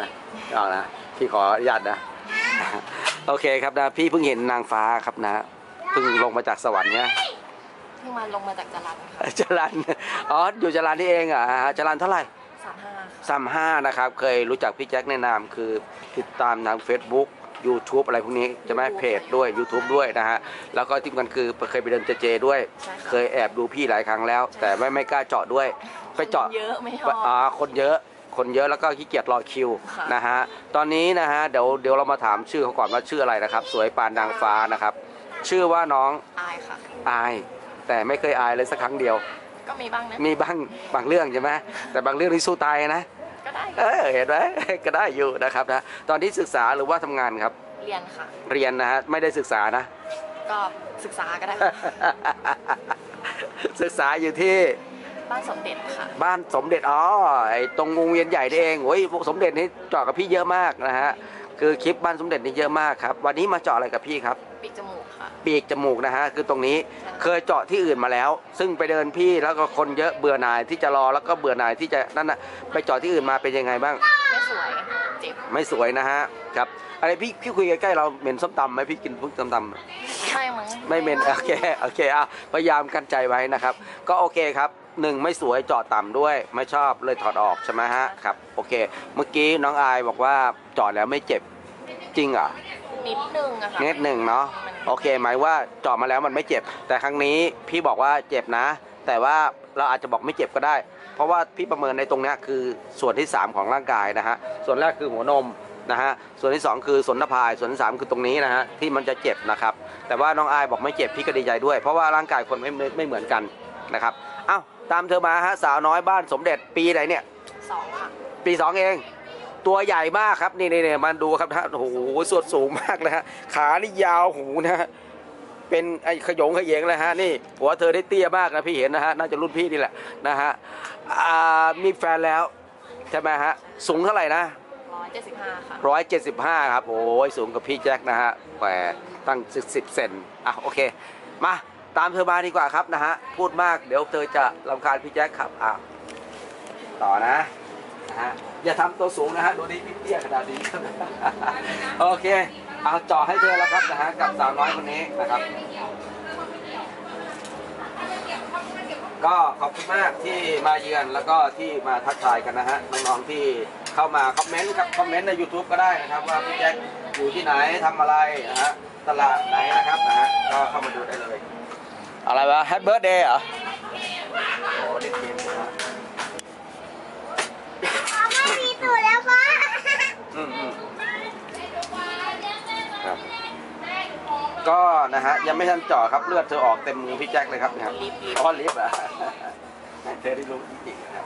นะไม่ออกนะพี่ขออนุญาตนะ โอเคครับนะพี่เพิ่งเห็นนางฟ้าครับนะเพิ่งลงมาจากสวรรค์เนี่ยเพิ่งมาลงมาจากจรันค่ะจรันอ๋ออยู่จรันนี่เองเหรอะจรันเท่าไหร่สามห้าค่ะสามห้านะครับ เคยรู้จักพี่แจ็คในนามคือติดตามทาง Facebook YouTube อะไรพวกนี้ใช่ไหมเพจด้วย YouTube ด้วยนะฮะ แล้วก็ที่สำคัญคือเคยไปเดินเจเจด้วยใช่เคค่ะยแอบดูพี่หลายครั้งแล้ว แต่ไม่ไม่กล้าเจาะด้วย ไปเจาะคนเยอะไม่ชอบอ่าคนเยอะ คนเยอะแล้วก็ขี้เกียจรอคิวค่ะนะฮะตอนนี้นะฮะเดี๋ยวเดี๋ยวเรามาถามชื่อเขาก่อนว่าชื่ออะไรนะครับ สวยปานนางฟ้านะครับ ชื่อว่าน้องอายค่ะอาย แต่ไม่เคยอายเลยสักครั้งเดียว ก็มีบ้างนะมีบ้างบางเรื่องใช่ไหมแต่บางเรื่องนี่สู้ตายนะก็ได้เออเห็นไหมก็ได้อยู่นะครับนะตอนที่ศึกษาหรือว่าทำงานครับ เรียนค่ะ เรียนนะฮะไม่ได้ศึกษานะ ก็ศึกษาก็ได้ค่ะศึกษาอยู่ที่ บ้านสมเด็จค่ะ บ้านสมเด็จอ๋อไอ้ตรงวงเวียนใหญ่นี่เองโอ้ยพวกสมเด็จนี่เจาะกับพี่เยอะมากนะฮะคือคลิปบ้านสมเด็จนี่เยอะมากครับ วันนี้มาเจาะอะไรกับพี่ครับ ปีกจมูกค่ะ ปีกจมูกนะฮะคือตรงนี้เคยเจาะที่อื่นมาแล้ว ซึ่งไปเดินพี่แล้วก็คนเยอะเบื่อหน่ายที่จะรอแล้วก็เบื่อหน่ายที่จะนั่นน่ะไปเจาะที่อื่นมาเป็นยังไงบ้าง ไม่สวยเจ็บไม่สวยนะฮะครับอะไรพี่พี่คุยใกล้ๆเราเหม็นส้มตำไหมพี่กินพวกส้มตำ ไม่มั้ง ไม่เหม็นโอเค โอเคอะพยายามกันใจไว้นะครับ ก็โอเคครับ หนึ่งไม่สวยเจาะต่ำด้วย ไม่ชอบเลยถอดออกใช่ไหมฮะครับโอเค เมื่อกี้น้องอายบอกว่าเจาะแล้วไม่เจ็บจริงเหรอนิดนึงอะค่ะนิดหนึ่งเนาะโอเคหมายว่าเจาะมาแล้วมันไม่เจ็บ แต่ครั้งนี้พี่บอกว่าเจ็บนะ แต่ว่าเราอาจจะบอกไม่เจ็บก็ได้ เพราะว่าพี่ประเมินในตรงเนี้ยคือส่วนที่ 3 ของร่างกายนะฮะส่วนแรกคือหัวนมนะฮะส่วนที่ 2 คือส่วนหน้าพายส่วนที่สามคือตรงนี้นะฮะที่มันจะเจ็บนะครับแต่ว่าน้องอายบอกไม่เจ็บพี่ก็ดีใจด้วย เพราะว่าร่างกายคนไม่ไม่ไม่เหมือนกันนะครับ เอ้าตามเธอมาฮะสาวน้อยบ้านสมเด็จปีไหนเนี่ย สองค่ะ ปีสองเอง ตัวใหญ่มากครับนี่นี่นี่มาดูครับท่านโอ้โหส่วนสูงมากเลยฮะขานี่ยาวหูนะฮะเป็นไอ้ขยงขยงเลยฮะนี่หัวเธอได้เตี้ยมากนะพี่เห็นนะฮะน่าจะรุ่นพี่นี่แหละนะฮะอ่ามีแฟนแล้วใช่ไหมฮะสูงเท่าไหร่นะร้อยเจ็ดสิบห้าค่ะ ร้อยเจ็ดสิบห้าครับโอ้ยสูงกับพี่แจ็คนะฮะแหมตั้งสิบสิบเซนอะโอเคมา ตามเธอมาดีกว่าครับนะฮะ พูดมากเดี๋ยวเธอจะรำคาญพี่แจ็คครับอะต่อนะนะฮะอย่าทำตัวสูงนะฮะดูนี่พี่เตี้ยขนาดนี้ครับโอเค เอาจาะให้เธอแล้วครับนะฮะกับสาวน้อยคนนี้นะครับ ก็ขอบคุณมากที่มาเยือนแล้วก็ที่มาทักทายกันนะฮะน้องๆที่เข้ามาคอมเมนต์ครับคอมเมนต์ใน YouTube ก็ได้นะครับว่าพี่แจ็คอยู่ที่ไหนทำอะไรนะฮะตลาดไหนนะครับนะฮะก็เข้ามาดูได้เอะไรวะแฮปเบิร์ดเดย์เหรอโอ้เล่นเกมนะฮะไม่มีตูดแล้วป้าอืมอืมครับ ก็นะฮะ ยังไม่ทันเจาะครับเลือดเธอออกเต็มมือพี่แจ็คเลยครับเนี่ยครับลิฟต์ลิฟต์อ๋อลิฟต์เหรอะเธอได้รู้จริงๆนะครับ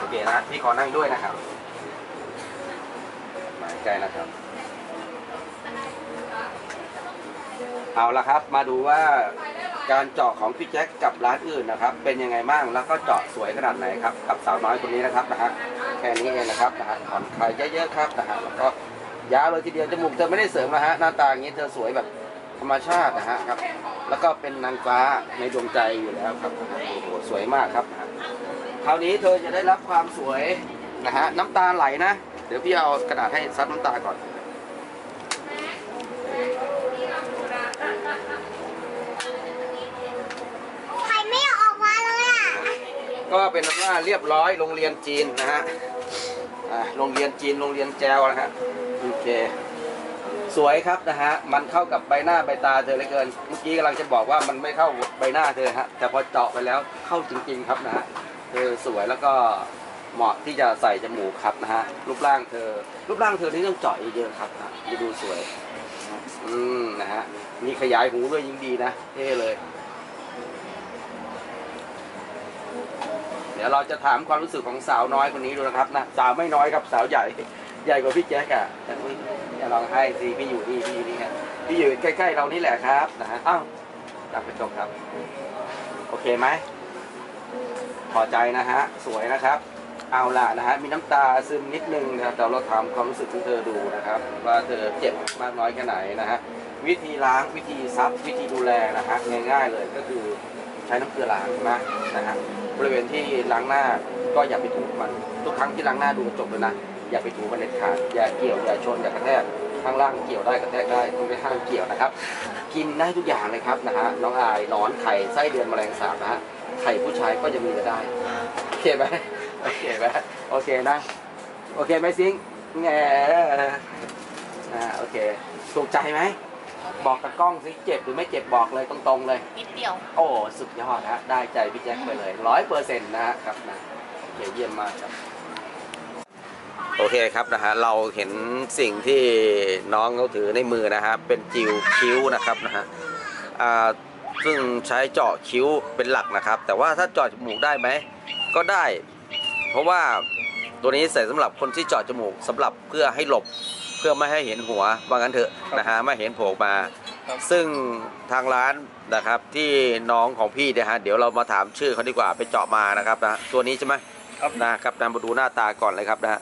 โอเคนะพี่ขอนั่งด้วยนะครับมาใกล้นะครับ เอาละครับ มาดูว่าการเจาะของพี่แจ็คกับร้านอื่นนะครับ เป็นยังไงบ้างแล้วก็เจาะสวยขนาดไหนครับกับสาวน้อยคนนี้นะครับนะฮะแค่นี้เองนะครับนะฮะผ่อนคลายเยอะๆครับนะฮะแล้วก็ยาวเลยทีเดียวจมูกเธอไม่ได้เสริมนะฮะหน้าตาอย่างนี้เธอสวยแบบธรรมชาตินะฮะครับ แล้วก็เป็นนางฟ้าในดวงใจอยู่แล้วครับโอ้โหสวยมากครับนะฮะคราวนี้เธอจะได้รับความสวยนะฮะน้ำตาไหลนะ เดี๋ยวพี่เอากระดาษให้ซับน้ำตาก่อน ใครไม่ออกมาเลยอะ ก็เป็นว่าเรียบร้อยโรงเรียนจีนนะฮะโรงเรียนจีนโรงเรียนแจวนะฮะโอเคสวยครับนะฮะมันเข้ากับใบหน้าใบตาเธอเหลือเกิน เมื่อกี้กำลังจะบอกว่ามันไม่เข้าใบหน้าเธอฮะแต่พอเจาะไปแล้วเข้าจริง ๆ ครับนะฮะเธอสวยแล้วก็เหมาะที่จะใส่จมูกครับนะฮะรูปร่างเธอ รูปร่างเธอนี่ต้องเจาะเยอะๆครับนะจะดูสวย อืมนะฮะมีขยายหูด้วยยิ่งดีนะเท่เลย เดี๋ยวเราจะถามความรู้สึกของสาวน้อยคนนี้ดูนะครับนะสาวไม่น้อยครับสาวใหญ่ใหญ่กว่าพี่แจ๊กอะแต่อุ๊ยอย่าลองให้สิพี่อยู่นี่พี่อยู่นี่ฮะพี่อยู่ใกล้ๆเรานี่แหละครับนะฮะอ้าวจับกระจกครับ โอเคไหมพอใจนะฮะสวยนะครับ เอาล่ะนะฮะมีน้ำตาซึมนิดนึงนะครับแต่เราถามความรู้สึกของเธอดูนะครับ ว่าเธอเจ็บมากน้อยแค่ไหนนะฮะวิธีล้างวิธีซับวิธีดูแลนะฮะง่ายๆเลยก็คือ ใช้น้ำเกลือล้างนะนะฮะบริเวณที่ล้างหน้าก็อย่าไปถูมันทุกครั้งที่ล้างหน้าดูกระจกเลยนะอย่าไปถูมันเด็ดขาดอย่าเกี่ยวอย่าชนอย่ากระแทกข้างล่างเกี่ยวได้กระแทกได้ตรงนี้ห้ามเกี่ยวนะครับ กินได้ทุกอย่างเลยครับนะฮะน้องอายนอนไข่ไส้เดือนแมลงสาบนะฮะไข่ผู้ชายก็จะมีก็ได้โอเคไหมโอเคไหมโอเคนะโอเคไหมซิงแง่อ่าโอเคถูกใจไหม บอกกับกล้องสิเจ็บหรือไม่เจ็บบอกเลยตรงๆเลย นิดเดียว โอ้สุดยอดฮะได้ใจพี่แจ็คไปเลยร้อยเปอร์เซ็นต์นะฮะครับนะโอเคเยี่ยมมากครับ โอเคครับนะฮะเราเห็นสิ่งที่น้องเขาถือในมือนะฮะเป็นจิวคิ้วนะครับนะฮะอ่าซึ่งใช้เจาะคิ้วเป็นหลักนะครับ แต่ว่าถ้าเจาะจมูกได้ไหมก็ได้ เพราะว่าตัวนี้ใส่สำหรับคนที่เจาะจมูกสำหรับเพื่อให้หลบ เพื่อไม่ให้เห็นหัวว่างั้นเถอะนะฮะไม่เห็นโผล่มาครับซึ่งทางร้านนะครับที่น้องของพี่เนี่ยฮะเดี๋ยวเรามาถามชื่อเขาดีกว่าไปเจาะมานะครับนะตัวนี้ใช่ไหมครับนะครับนะมาดูหน้าตาก่อนเลยครับนะฮะ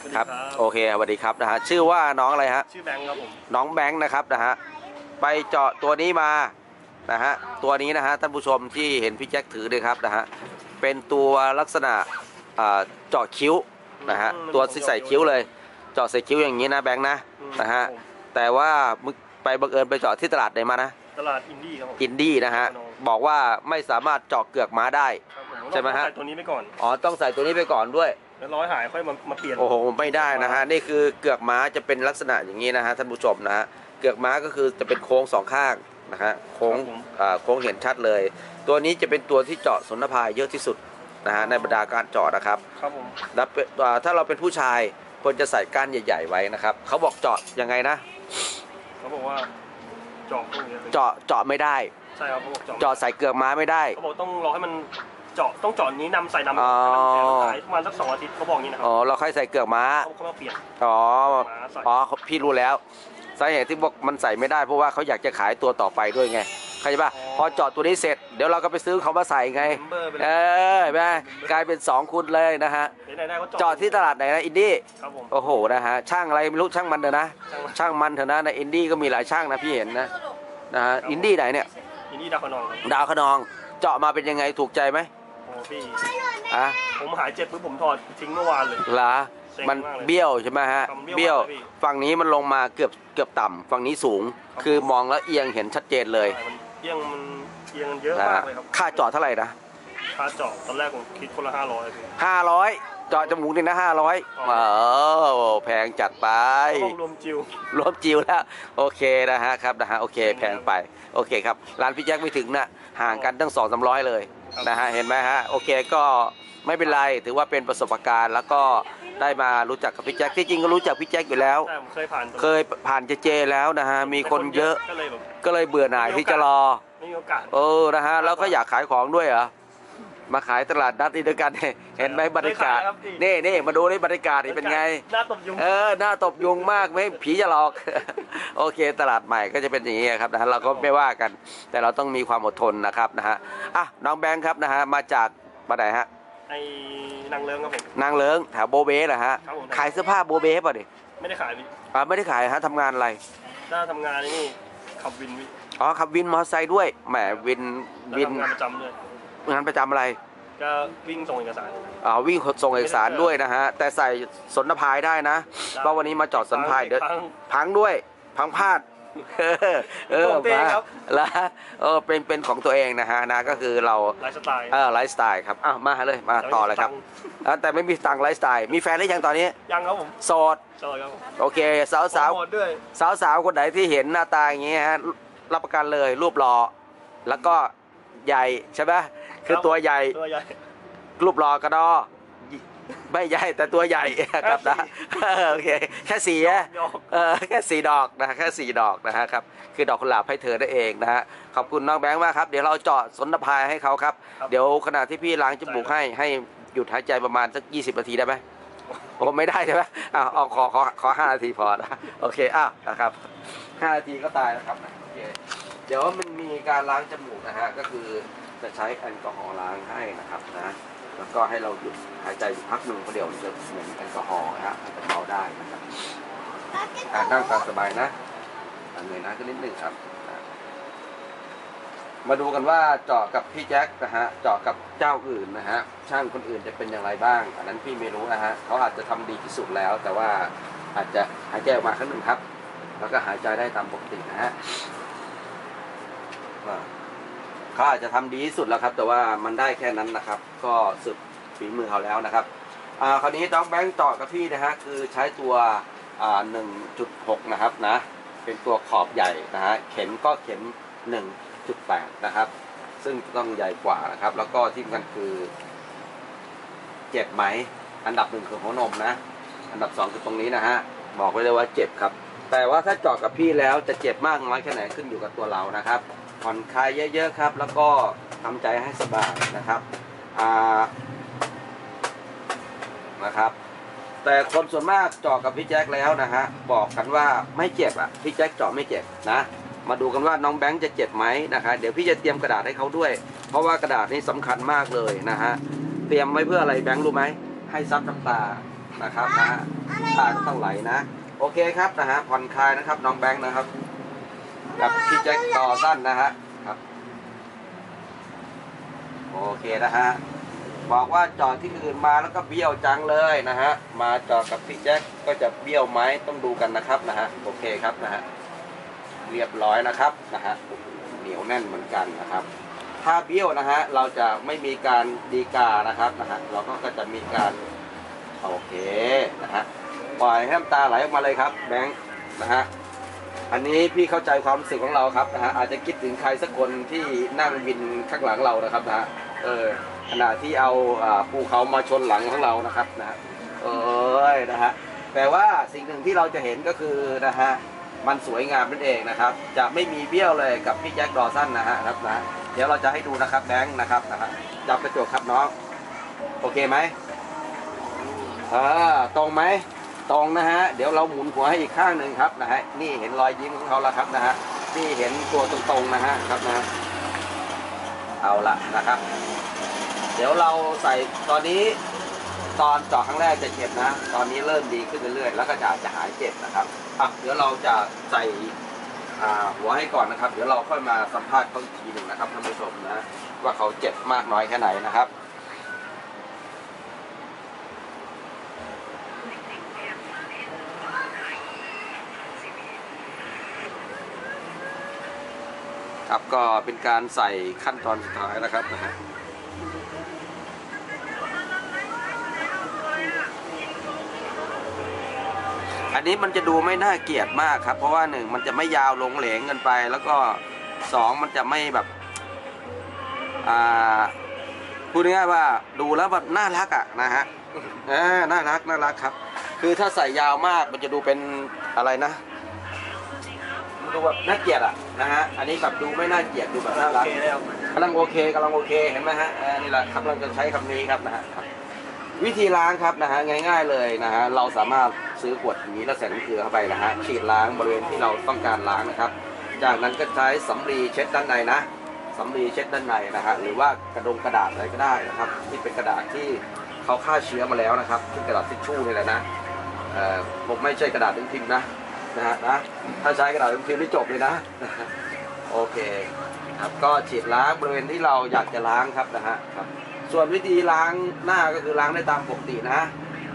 สวัสดีครับครับโอเคสวัสดีครับนะฮะชื่อว่าน้องอะไรฮะชื่อแบงค์ครับผมน้องแบงค์นะครับนะฮะไปเจาะตัวนี้มานะฮะตัวนี้นะฮะท่านผู้ชมที่เห็นพี่แจ็คถือเลยครับนะฮะเป็นตัวลักษณะอ่าเจาะคิ้วนะฮะตัวที่ใส่คิ้วเลย เจาะใส่คิ้วอย่างนี้นะแบงค์นะอืมนะฮะครับผม แต่ว่ามึงไปบังเอิญไปเจาะที่ตลาดไหนมานะตลาดอินดี้ครับผม อินดี้นะฮะครับผมบอกว่าไม่สามารถเจาะเกือกม้าได้ ครับผมใช่ไหมฮะใส่ตัวนี้ไปก่อน อ๋อต้องใส่ตัวนี้ไปก่อนด้วย แล้วร้อยหายค่อยมามาเปลี่ยน โอ้โหไม่ได้นะฮะนี่คือเกือกม้าจะเป็นลักษณะอย่างนี้นะฮะท่านผู้ชมนะฮะเกือกม้าก็คือจะเป็นโค้งสองข้างนะฮะโค้งอ่าโค้งเห็นชัดเลย ตัวนี้จะเป็นตัวที่เจาะสนพายเยอะที่สุดนะฮะในบรรดาการเจาะนะครับครับผม แล้วเป็นอ่าถ้าเราเป็นผู้ชาย ควรจะใส่ก้านใหญ่ๆไว้นะครับเขาบอกเจาะยังไงนะ เขาบอกว่าเจาะตรงนี้เจาะเจาะไม่ได้ ใช่ครับเขาบอกเจาะเจาะใส่เกือกม้าไม่ได้ เขาบอกต้องรอให้มันเจาะต้องเจาะนี้นำใส่นำอ๋อให้มันแข็งหายประมาณสักสองอาทิตย์เขาบอกอย่างนี้นะครัอ๋อเราค่อยใส่เกือกม้าเขาเขามาเปลี่ยนอ๋อมาใส่อ๋อพี่รู้แล้วสาเหตุที่บอกมันใส่ไม่ได้เพราะว่าเขาอยากจะขายตัวต่อไปด้วยไงเข้าใจป่ะ พอเจาะตัวนี้เสร็จ เดี๋ยวเราก็ไปซื้อเขามาใส่ไงเมมเบอร์ไปเลเอยอเห็นไหมกลายเป็นสองคุณเลยนะฮะได้ได้เขาเจาะที่ตลาดไหนนะอินดี้ครับผมโอ้โหนะฮะช่างอะไรไม่รู้ช่างมันเถอะนะช่างมันช่างมันเถอะนะในอินดี้ก็มีหลายช่างนะพี่เห็นนะนะฮะอินดี้ไหนเนี่ยอินดี้ดาวขนองครับดาวขนอง เจาะมาเป็นยังไงถูกใจไหมโอ้พี่อะผมหายเจ็บปุ๊บผมถอดทิ้งเมื่อวานเลยเหรอเซ็งมันมากเลยเบี้ยวใช่ไหมฮะครับเบี้เบี้ยยววมากเลยพี่ฝั่งนี้มันลงมาเกือบเกือบต่ำฝั่งนี้สูงครับคือมองแล้วเอียงเห็นชัดเจนเลยมัน เอียงมันเอียงเยอะนะมาฮะกเลยครับค่าเจาะเท่าไหร่นะค่าเจาะตอนแรกผมคิดคนละห้าร้อยพี่ ห้าร้อยเจาะจมูกนี่นะห้าร้อยอ๋อเออแพงจัดไปต้องรวมจิวรวมจิวแล้ว โอเคนะฮะครับนะฮะโอเคแพงไป โอเคครับ ร้านพี่แจ็คไม่ถึงนะห่างกันตั้งสองสามร้อยเลยครับนะฮะเห็นไหมฮะ โอเคก็ไม่เป็นไรถือว่าเป็นประสบการณ์แล้วก็ ได้มารู้จักกับพี่แจ็คที่จริงก็รู้จักพี่แจ็คอยู่แล้วใช่ผมเคยผ่านตรงเคยผ่านเจเจแล้วนะฮะมีคนเยอะก็เลยแบบก็เลยเบื่อหน่ายที่จะรอ ไม่มีโอกาสเออนะฮะแล้วก็อยากขายของด้วยเหรอมาขายตลาดนัดนี่ด้วยกันเนี่ยเห็นไหมบรรยากาศเคยขายครับพี่นี่นี่มาดูนี่บรรยากาศนี่เป็นไง หน้าตบยุง เออ หน้าตบยุงมากไหมผีจะหลอก โอเค ตลาดใหม่ก็จะเป็นอย่างนี้ครับนะฮะเราก็ไม่ว่ากัน แต่เราต้องมีความอดทนนะครับนะฮะอะน้องแบงค์ครับนะฮะมาจากบ้านไหนฮะ ไอ้นางเลิงครับผม นางเลิงแถวโบเบ้เหรอฮะ ครับผม ขายเสื้อผ้าโบเบ้ป่ะดิไม่ได้ขายพี่อ่าไม่ได้ขายฮะทำงานอะไร ถ้าทำงานนี่ขับวินพี่อ๋อขับวินมอเตอร์ไซค์ด้วย แหมวินแล้ววินทำงานประจำด้วยงานประจำอะไร ก็วิ่งส่งเอกสาร อ่าวิ่งส่งเอกสารด้วยนะฮะ แต่ใส่สนพายได้นะ เพราะวันนี้มาจอดสนพายเดี๋ยวพัง พังด้วย พังพลาด เออเออของตัวเองมาครับแล้วเออเป็นเป็นของตัวเองนะฮะนะก็คือเราไลฟ์สไตล์ เออไลฟ์สไตล์ครับอ้าวมาเลยมาต่อเลยครับอะแต่ไม่มีตังค์ไลฟ์สไตล์มีแฟนหรือยังตอนนี้ยังครับผมโสดใช่ครับผมโอเค สาวสาวหมดด้วย สาวสาวๆคนไหนที่เห็นหน้าตาอย่างงี้ฮะรับประกันเลยรูปหล่อแล้วก็ใหญ่ใช่ไหมคือตัวใหญ่ตัวใหญ่รูปหล่อกระดอ ไม่ใหญ่แต่ตัวใหญ่ครับนะโอเคแค่สีอะยอกเออแค่สีดอกนะแค่สีดอกนะฮะครับคือดอกกุหลาบให้เธอได้เองนะฮะขอบคุณน้องแบงค์มากครับเดี๋ยวเราเจาะสนพายให้เขาครับ เดี๋ยวขณะที่พี่ล้างจมูกให้ให้หยุดหายใจประมาณสัก 20 นาทีได้ไหมโอ้ไม่ได้ใช่ไหมอ้าวเอาขอขอขอห้านาทีพอนะโอเคอ้าวนะครับห้านาทีก็ตายแล้วครับนะโอเคเดี๋ยวมันมีการล้างจมูกนะฮะก็คือจะใช้แอลกอฮอล์ล้างให้นะครับนะ แล้วก็ให้เราหยุดหายใจอยู่พักหนึ่งเพราะเดี๋ยวมันจะเหมือนแอลกอฮอล์นะฮะมันจะเมาได้นะครับอ่านั่งตามสบายนะอ่าเงยน้าขึ้นนิดหนึ่งครับ มาดูกันว่าเจาะกับพี่แจ็คนะฮะเจาะกับเจ้าอื่นนะฮะช่างคนอื่นจะเป็นอย่างไรบ้างอันนั้นพี่ไม่รู้นะฮะเขาอาจจะทำดีที่สุดแล้ว แต่ว่าอาจจะหายใจออกมาครั้งหนึ่งครับ แล้วก็หายใจได้ตามปกตินะฮะว่า เขาอาจจะทำดีที่สุดแล้วครับ แต่ว่ามันได้แค่นั้นนะครับ ก็สุดฝีมือเขาแล้วนะครับอ่าคราวนี้น้องแบงค์เจาะกับพี่นะฮะคือใช้ตัวอ่า1.6นะครับนะ เป็นตัวขอบใหญ่นะฮะเข็มก็เข็ม1.8นะครับ ซึ่งต้องใหญ่กว่านะครับ แล้วก็ที่สำคัญคือเจ็บไหม อันดับหนึ่งคือหัวนมนะ อันดับสองคือตรงนี้นะฮะบอกไว้เลยว่าเจ็บครับ แต่ว่าถ้าเจาะกับพี่แล้วจะเจ็บมากน้อยแค่ไหนขึ้นอยู่กับตัวเรานะครับ ผ่อนคลายเยอะๆครับ แล้วก็ทำใจให้สบายนะครับอ่านะครับ แต่คนส่วนมากเจาะกับพี่แจ็คแล้วนะฮะบอกกันว่าไม่เจ็บอะพี่แจ็คเจาะไม่เจ็บนะมาดูกันว่าน้องแบงค์จะเจ็บไหมนะคะเดี๋ยวพี่จะเตรียมกระดาษให้เขาด้วย เพราะว่ากระดาษนี้สำคัญมากเลยนะฮะเตรียมไว้เพื่ออะไรแบงค์รู้ไหมให้ซับน้ำตานะครับนะฮะอะไรตาก็ต้องไหลนะ โอเคครับนะฮะผ่อนคลายนะครับน้องแบงค์นะครับ กับพี่แจ็คต่อสั้นนะฮะครับ โอเคนะฮะบอกว่าจอดที่อื่นมาแล้วก็เบี้ยวจังเลยนะฮะมาจอดกับพี่แจ็คก็จะเบี้ยวไหมต้องดูกันนะครับนะฮะโอเคครับนะฮะเรียบร้อยนะครับนะฮะเหนียวแน่นเหมือนกันนะครับ ถ้าเบี้ยวนะฮะเราจะไม่มีการดีกานะครับนะฮะเราก็จะมีการโอเคนะฮะปล่อยให้น้ำตาไหลออกมาเลยครับแบงค์นะฮะ อันนี้พี่เข้าใจความรู้สึกของเราครับนะฮะอาจจะคิดถึงใครสักคนที่นั่งวินข้างหลังเรานะครับนะฮะเออขณะที่เอาอ่าภูเขามาชนหลังของเรานะครับนะฮะเอ้ยนะฮะแต่ว่าสิ่งหนึ่งที่เราจะเห็นก็คือนะฮะมันสวยงามนั่นเองนะครับ จะไม่มีเบี้ยวเลยกับพี่แจ็คดอสันนะฮะครับนะเดี๋ยวเราจะให้ดูนะครับแบงค์นะครับนะฮะจับกระจกครับน้องโอเคไหมอ่าตรงไหม ตรงนะฮะ เดี๋ยวเราหมุนหัวให้อีกข้างหนึ่งครับนะฮะ นี่เห็นรอยยิ้มของเขาแล้วครับนะฮะ นี่เห็นตัวตรงๆนะฮะครับนะ เอาละนะครับ เดี๋ยวเราใส่ตอนนี้ตอนเจาะครั้งแรกจะเจ็บนะ ตอนนี้เริ่มดีขึ้นเรื่อยๆ แล้วก็จะจะหายเจ็บนะครับอะเดี๋ยวเราจะใส่หัวให้ก่อนนะครับ เดี๋ยวเราค่อยมาสัมภาษณ์เขาอีกทีหนึ่งนะครับท่านผู้ชมนะ ว่าเขาเจ็บมากน้อยแค่ไหนนะครับ ครับก็เป็นการใส่ขั้นตอนสุดท้ายนะครับนะฮะอันนี้มันจะดูไม่น่าเกลียดมากครับ เพราะว่าหนึ่งมันจะไม่ยาวลงเหลงเกินไป แล้วก็สองมันจะไม่แบบอ่าพูดง่ายๆว่าดูแล้วแบบน่ารักอะนะฮะเออน่ารักน่ารักครับ คือถ้าใส่ยาวมากมันจะดูเป็นอะไรนะ ดูแบบน่าเกลียดอะนะฮะอันนี้แบบดูไม่น่าเกลียดดูแบบน่าโอรักเคแล้วกำลังโอเคกำลังโอเคเห็นไหมฮะเออนี่แหละครับเราจะใช้คำนี้ครับนะฮะครับวิธีล้างครับนะฮะง่าย ๆเลยนะฮะเราสามารถซื้อขวดอย่างนี้แล้วใส่น้ำเกลือเข้าไปนะฮะฉีดล้างบริเวณที่เราต้องการล้างนะครับ จากนั้นก็ใช้สำลีเช็ดด้านในนะสำลีเช็ดด้านในนะฮะหรือว่ากระดงกระดาษอะไรก็ได้นะครับที่เป็นกระดาษที่เขาฆ่าเชื้อมาแล้วนะครับที่กระดาษทิชชู่นี่แหละนะเอ่อผมไม่ใช่กระดาษพิมพ์นะ นะฮะนะถ้าใช้กระดาษพิมพ์นี่จบเลยนะโอเคครับก็ฉีดล้างบริเวณที่เราอยากจะล้างครับนะฮะครับ ส่วนวิธีล้างหน้าก็คือล้างได้ตามปกตินะ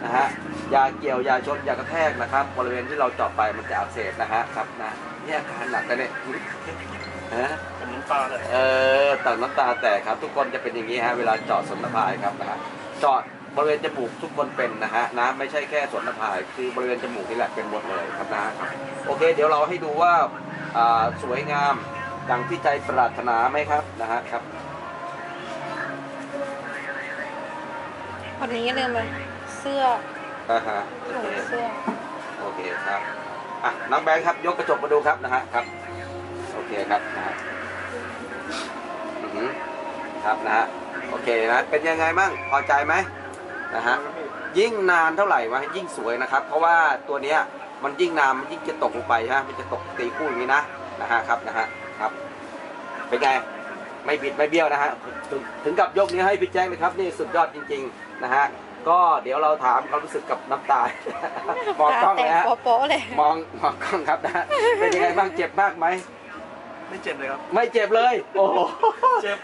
นะฮะอย่าเกี่ยวอย่าชนอย่ากระแทกนะครับ บริเวณที่เราเจาะไปมันจะอักเสบนะฮะครับนะเนี่ยอาการหนักกันเนี่ยฮะผมน้ำตาเลยเออตัดน้ำตาแตกครับ ทุกคนจะเป็นอย่างนี้ฮะเวลาเจาะสนพายครับนะฮะเจาะ บริเวณจมูกทุกคนเป็นนะฮะนะไม่ใช่แค่สนพายคือบริเวณจมูกนี่แหละเป็นหมดเลยครับนะฮะครับโอเค เดี๋ยวเราให้ดูว่าอ่าสวยงามดังที่ใจปรารถนาไหมครับนะฮะครับวันนี้ลืมเลยเสื้ออ่าฮะโอถุงเคเสื้อโอเคครับอะน้องแบงค์ครับยกกระจกมาดูครับนะฮะครับโอเคครับนะฮะอือหือครับนะฮะโอเคนะเป็นยังไงบ้างพอใจไหม นะฮะยิ่งนานเท่าไหร่วะยิ่งสวยนะครับ เพราะว่าตัวเนี้ยมันยิ่งนานมันยิ่งจะตกลงไปฮะมันจะตกตีคู่อย่างนี้นะนะฮะครับนะฮะครับเป็นไงไม่บิดไม่เบี้ยวนะฮะถึงถึงกับยกนี้วให้พี่แจ้งเลยครับนี่สุดยอดจริง ๆนะฮะก็เดี๋ยวเราถามความรู้สึกกับน้ำตา มองกล้องแต่เลยฮะโป๊ะๆเลยมองมองกล้องครับนะฮะเป็นยังไงบ้างเจ็บมากไหม ไม่เจ็บเลยครับ ไม่เจ็บเลย โอ้โหเจ็บ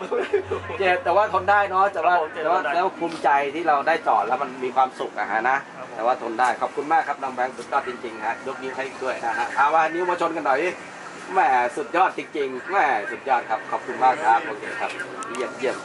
เจ็บแต่ว่าทนได้เนาะแต่ว่าครับผมเจ็บแต่ว่าทนได้แล้วภูมิใจที่เราได้จอดแล้วมันมีความสุขอะฮะนะครับผมแต่ว่าทนได้ขอบคุณมากครับน้องแบงค์สุดยอดจริงๆฮะยกนิ้วให้ด้วยนะฮะเอาว่านิ้วมาชนกันหน่อยดิแหมสุดยอดจริงๆแหมสุดยอดครับขอบคุณมากครับโอเคครับเยี่ยมเยี่ยม